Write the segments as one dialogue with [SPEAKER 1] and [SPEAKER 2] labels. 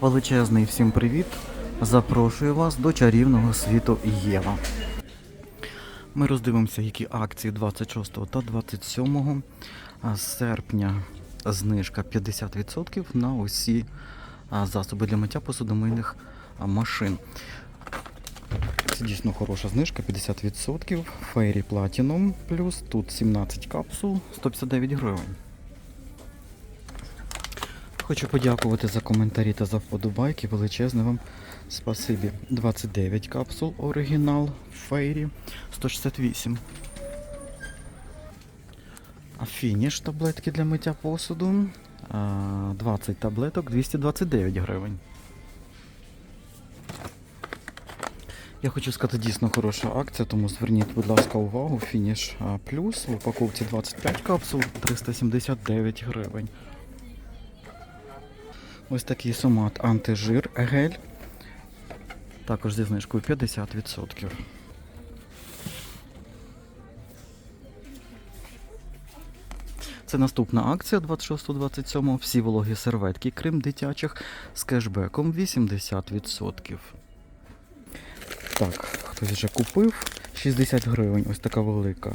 [SPEAKER 1] Величезний всім привіт! Запрошую вас до чарівного світу Єва. Ми роздивимося, які акції 26 та 27 серпня знижка 50% на усі засоби для миття посудомийних машин. Це дійсно хороша знижка, 50%. Fairy Platinum плюс тут 17 капсул, 159 гривень. Хочу подякувати за коментарі та за вподобайки. Величезне вам спасибі. 29 капсул оригінал Фейрі 168. А фініш таблетки для миття посуду. 20 таблеток 229 гривень. Я хочу сказати, дійсно хороша акція, тому зверніть, будь ласка, увагу. Фініш плюс в упаковці 25 капсул 379 гривень. Ось такий сомат антижир гель. Також зі знижкою 50%. Це наступна акція 26-27. Всі вологі серветки, крім дитячих, з кешбеком 80%. Так, хтось вже купив. 60 гривень, ось така велика.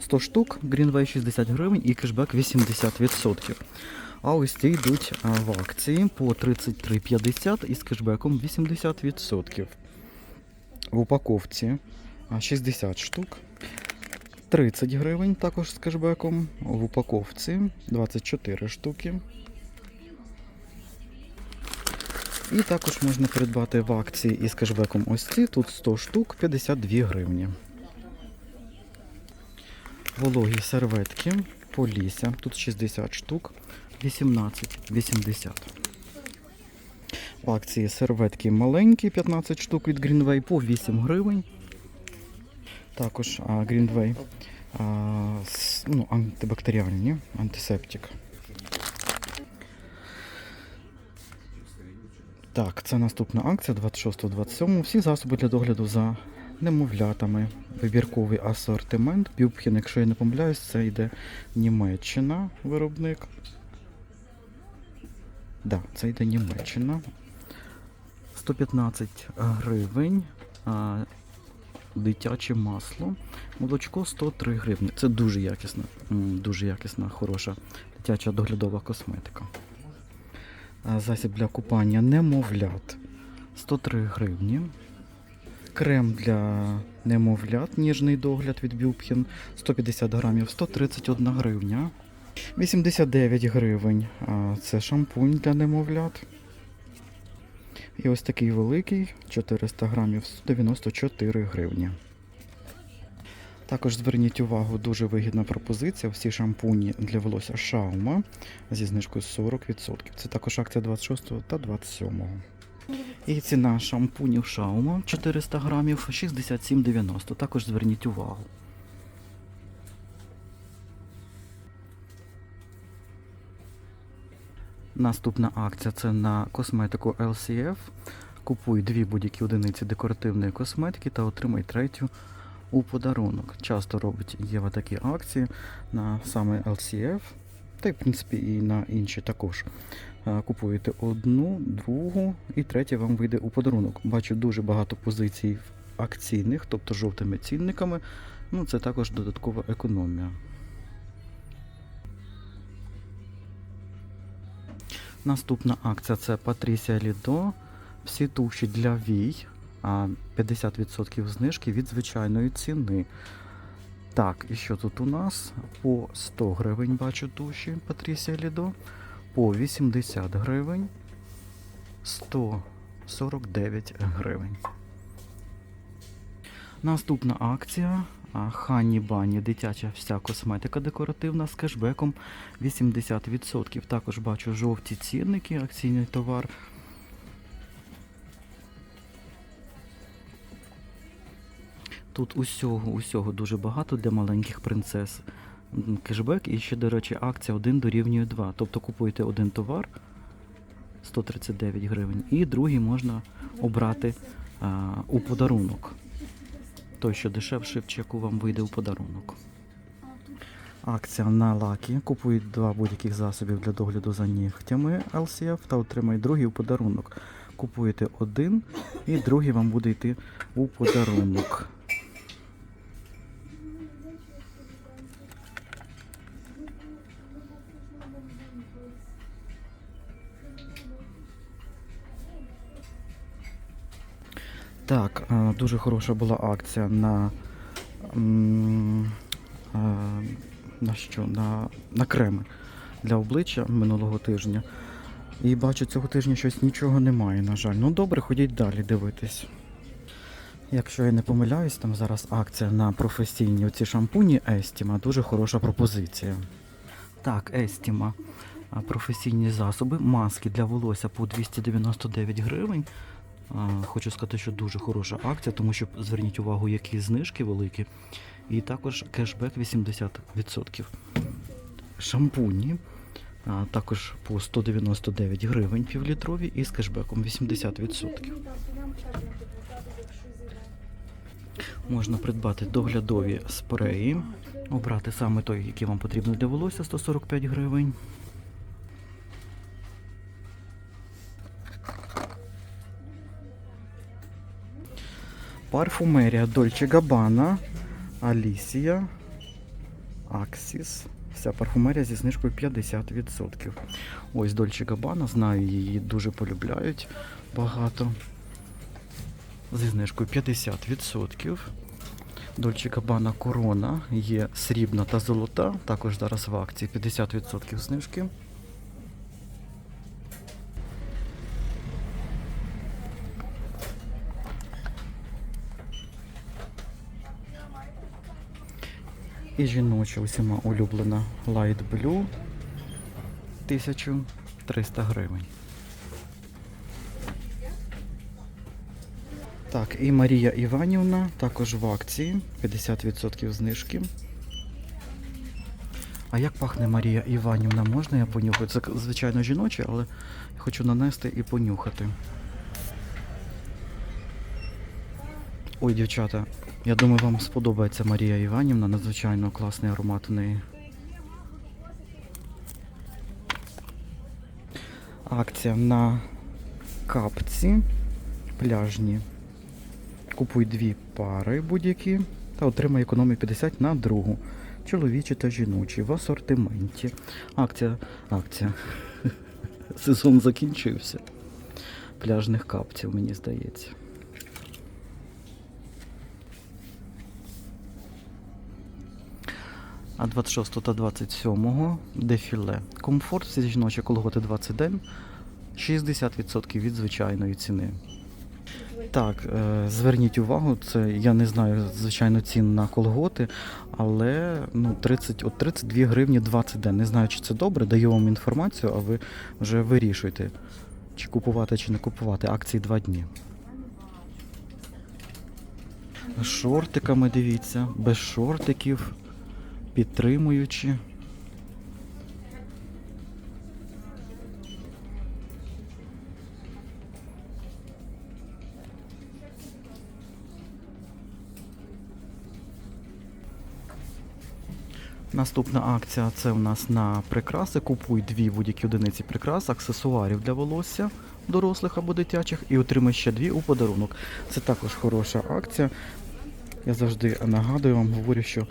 [SPEAKER 1] 100 штук, Greenway 60 гривень і кешбек 80%. А ось ці йдуть в акції по 33,50 із кешбеком 80%. В упаковці 60 штук. 30 гривень також з кешбеком. В упаковці 24 штуки. І також можна придбати в акції із кешбеком ось ці. Тут 100 штук 52 гривні. Вологі серветки Полісся. Тут 60 штук. 18,80. В акції серветки маленькі, 15 штук від Greenway по 8 гривень. Також а, Greenway а, с- ну, антибактеріальні, антисептик. Так, це наступна акція 26-27. Всі засоби для догляду за немовлятами. Вибірковий асортимент. Бюбхін, якщо я не помиляюсь, це йде Німеччина виробник. Да, це йде Німеччина. 115 гривень. Дитяче масло. Молочко 103 гривні. Це дуже якісна, дуже якісна, хороша дитяча доглядова косметика. Засіб для купання немовлят 103 гривні. Крем для немовлят, ніжний догляд від Бюбхін 150 грамів 131 гривня. 89 гривень. Це шампунь для немовлят. І ось такий великий 400 грамів 194 гривні. Також зверніть увагу, дуже вигідна пропозиція. Всі шампуні для волосся Шаума зі знижкою 40%. Це також акція 26 та 27. І ціна шампунів Шаума 400 грамів 67,90. Також зверніть увагу. Наступна акція це на косметику LCF. Купуй дві будь-які одиниці декоративної косметики та отримай третю у подарунок. Часто робить Єва такі акції на саме LCF, та й в принципі і на інші також. Е, Купуєте одну, другу і третя вам вийде у подарунок. Бачу дуже багато позицій акційних, тобто жовтими цінниками. Ну, це також додаткова економія. Наступна акція це Патрісія Лідо. Всі туші для вій. а, 50% знижки від звичайної ціни. Так, і що тут у нас? По 100 гривень бачу туші Патрісія Лідо. По 80 гривень. 149 гривень. Наступна акція. Хані Бані дитяча вся косметика декоративна з кешбеком 80%. Також бачу жовті цінники, акційний товар. Тут усього, усього дуже багато для маленьких принцес. Кешбек і ще, до речі, акція 1 дорівнює 2. Тобто купуєте один товар 139 гривень, і другий можна обрати а, у подарунок. Той, що дешевший в чеку вам вийде у подарунок. Акція на лакі. Купують два будь-яких засобів для догляду за нігтями LCF та отримають другий у подарунок. Купуєте один і другий вам буде йти у подарунок. Так, е, дуже хороша була акція на, е, на що? На, на креми для обличчя минулого тижня. І бачу, цього тижня щось нічого немає, на жаль. Ну добре, ходіть далі дивитись. Якщо я не помиляюсь, там зараз акція на професійні оці шампуні Естіма. Дуже хороша пропозиція. Так, Естіма. Професійні засоби, маски для волосся по 299 гривень. Хочу сказати, що дуже хороша акція, тому що зверніть увагу, які знижки великі. І також кешбек 80%. Шампуні також по 199 гривень півлітрові і з кешбеком 80%. Можна придбати доглядові спреї, обрати саме той, який вам потрібен для волосся 145 гривень. Парфумерія Dolce Gabbana, Alicia, Axis. Вся парфумерія зі знижкою 50%. Ось Dolce Gabbana, знаю, її дуже полюбляють багато. Зі знижкою 50%. Dolce Gabbana Corona є срібна та золота. Також зараз в акції 50% знижки. І жіноча усіма улюблена Light Blue 1300 гривень. Так, і Марія Іванівна також в акції 50% знижки. А як пахне Марія Іванівна? Можна я понюхаю? Це, звичайно, жіноче, але хочу нанести і понюхати. Ой, дівчата, я думаю, вам сподобається Марія Іванівна. Надзвичайно класний аромат у неї. Акція на капці пляжні. Купуй дві пари будь-які та отримай економію 50 на другу. Чоловічі та жіночі в асортименті. Акція. Акція. Сезон закінчився. Пляжних капців, мені здається. А 26 та 27 дефіле. Комфорт, всі жіночі колготи 20 день, 60% від звичайної ціни. Так, е, зверніть увагу, це я не знаю, звичайно, цін на колготи, але ну, 30, от 32 гривні 20 день. Не знаю, чи це добре, даю вам інформацію, а ви вже вирішуйте, чи купувати, чи не купувати. Акції 2 дні. Шортиками дивіться, без шортиків, підтримуючи. Наступна акція це у нас на прикраси. Купуй дві будь-які одиниці прикрас, аксесуарів для волосся дорослих або дитячих і отримай ще дві у подарунок. Це також хороша акція. Я завжди нагадую вам, говорю, що е,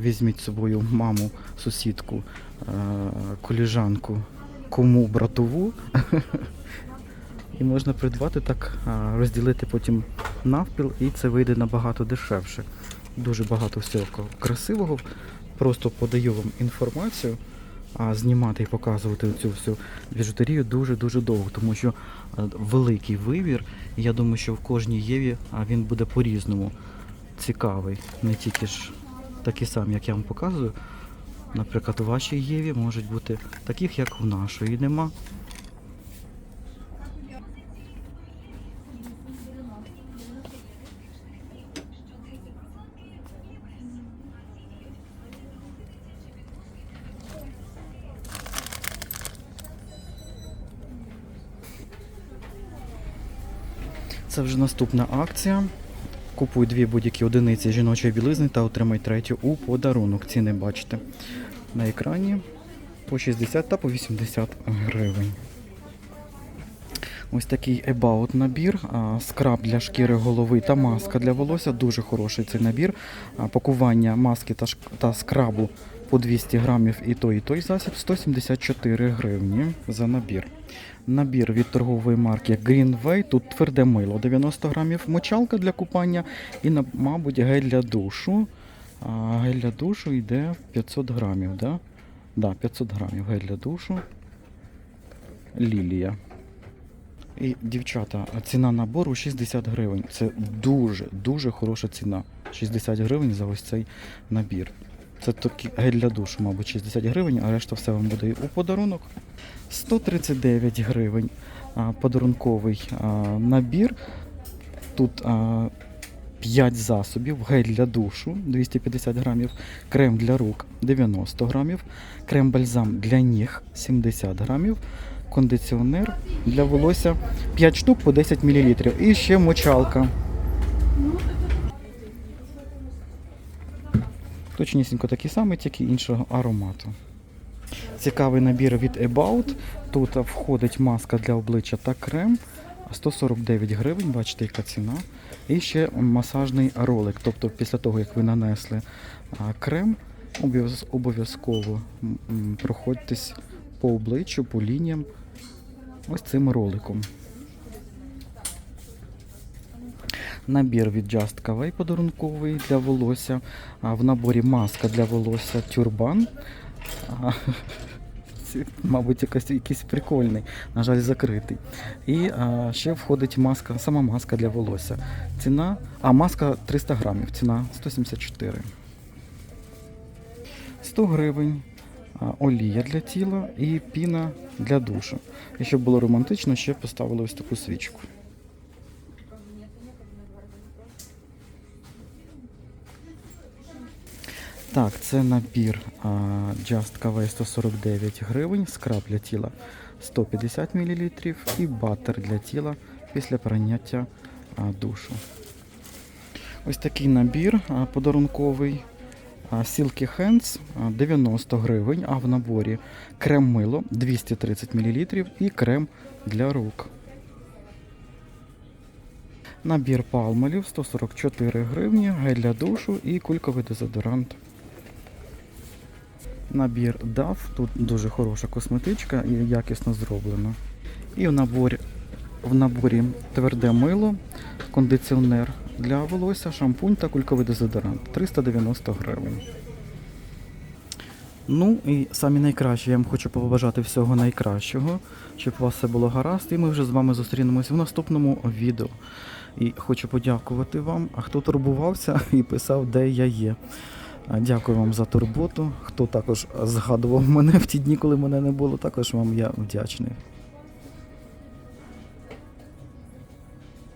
[SPEAKER 1] візьміть з собою маму, сусідку, е, коліжанку, кому братову. І можна придбати так, е, розділити потім навпіл, і це вийде набагато дешевше. Дуже багато всього красивого. Просто подаю вам інформацію, а знімати і показувати цю всю біжутерію дуже-дуже довго, тому що великий вибір. Я думаю, що в кожній Єві він буде по-різному цікавий. Не тільки ж такі самі, як я вам показую. Наприклад, у вашій Єві можуть бути таких, як у нашої нема. Це вже наступна акція. Купуй дві будь-які одиниці жіночої білизни та отримай третю у подарунок. Ціни бачите. на екрані по 60 та по 80 гривень. Ось такий About набір, скраб для шкіри голови та маска для волосся. Дуже хороший цей набір. Пакування маски та скрабу по 200 грамів і той, і той засіб 174 гривні за набір. Набір від торгової марки Greenway. Тут тверде мило 90 грамів, мочалка для купання і, мабуть, гель для душу. А, гель для душу йде 500 грамів, да? Да, 500 грамів гель для душу. Лілія. І, дівчата, ціна набору 60 гривень. Це дуже, дуже хороша ціна. 60 гривень за ось цей набір. Це такий гель для душу, мабуть, 60 гривень, а решта все вам буде у подарунок. 139 гривень. Подарунковий набір. Тут а, 5 засобів, гель для душу 250 грамів, крем для рук 90 грамів, крем-бальзам для ніг 70 грамів, кондиціонер для волосся 5 штук по 10 мл. І ще мочалка. Точнісінько такий самий, тільки іншого аромату. Цікавий набір від About. Тут входить маска для обличчя та крем. 149 гривень, бачите, яка ціна. І ще масажний ролик. Тобто, після того, як ви нанесли крем, обов'язково проходьтесь по обличчю, по лініям ось цим роликом. Набір від Just Cavay подарунковий для волосся. В наборі маска для волосся тюрбан. Мабуть, якийсь, якийсь прикольний, на жаль, закритий. І а, ще входить маска, сама маска для волосся. Ціна, а маска 300 грамів, ціна 174. 100 гривень. Олія для тіла і піна для душу. І щоб було романтично, ще поставили ось таку свічку. Так, це набір Just KV 149 гривень, скраб для тіла 150 мл і батер для тіла після прийняття душу. Ось такий набір подарунковий. Silky Hands а, 90 гривень, а в наборі крем мило 230 мл і крем для рук. Набір палмолів 144 гривні, гель для душу і кульковий дезодорант. Набір DAF, тут дуже хороша косметичка і якісно зроблена. І в наборі, в наборі тверде мило, кондиціонер для волосся, шампунь та кульковий дезодорант 390 гривень. Ну і самі найкращі, я вам хочу побажати всього найкращого, щоб у вас все було гаразд, і ми вже з вами зустрінемось в наступному відео. І хочу подякувати вам, а хто турбувався і писав, де я є. Дякую вам за турботу. Хто також згадував мене в ті дні, коли мене не було, також вам я вдячний.